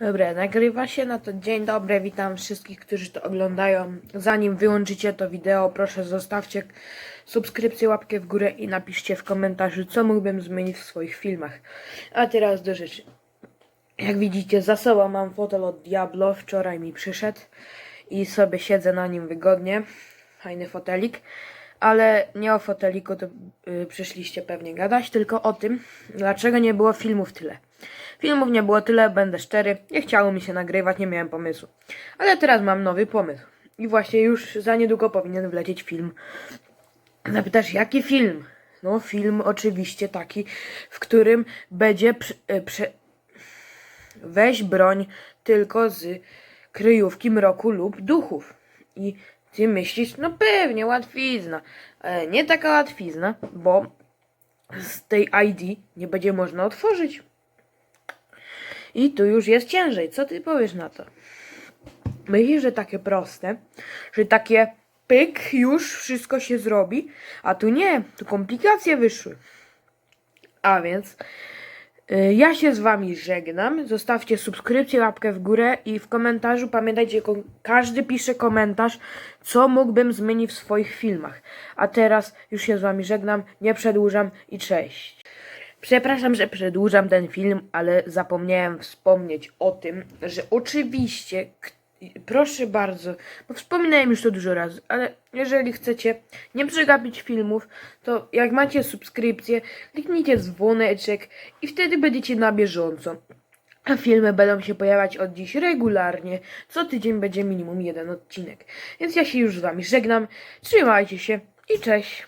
Dobra, nagrywa się, no to dzień dobry, witam wszystkich, którzy to oglądają. Zanim wyłączycie to wideo, proszę zostawcie subskrypcję, łapkę w górę i napiszcie w komentarzu, co mógłbym zmienić w swoich filmach. A teraz do rzeczy. Jak widzicie, za sobą mam fotel od Diablo, wczoraj mi przyszedł i sobie siedzę na nim wygodnie. Fajny fotelik. Ale nie o foteliku to y, przyszliście pewnie gadać, tylko o tym, dlaczego nie było filmów tyle. Filmów nie było tyle, będę szczery, nie chciało mi się nagrywać, nie miałem pomysłu. Ale teraz mam nowy pomysł. I właśnie już za niedługo powinien wlecieć film. Zapytasz, jaki film? No, film oczywiście taki, w którym będzie prze, e, weź broń tylko z kryjówki mroku lub duchów. I ty myślisz, no pewnie, łatwizna. Ale nie taka łatwizna, bo z tej ID nie będzie można otworzyć. I tu już jest ciężej. Co ty powiesz na to? Myślisz, że takie proste, że takie pyk, już wszystko się zrobi, a tu nie, tu komplikacje wyszły. A więc y, ja się z wami żegnam. Zostawcie subskrypcję, łapkę w górę i w komentarzu pamiętajcie, każdy pisze komentarz, co mógłbym zmienić w swoich filmach. A teraz już się z wami żegnam, nie przedłużam i cześć. Przepraszam, że przedłużam ten film, ale zapomniałem wspomnieć o tym, że oczywiście, proszę bardzo, bo wspominałem już to dużo razy, ale jeżeli chcecie nie przegapić filmów, to jak macie subskrypcję, kliknijcie dzwoneczek i wtedy będziecie na bieżąco. A filmy będą się pojawiać od dziś regularnie. Co tydzień będzie minimum jeden odcinek. Więc ja się już z wami żegnam. Trzymajcie się i cześć.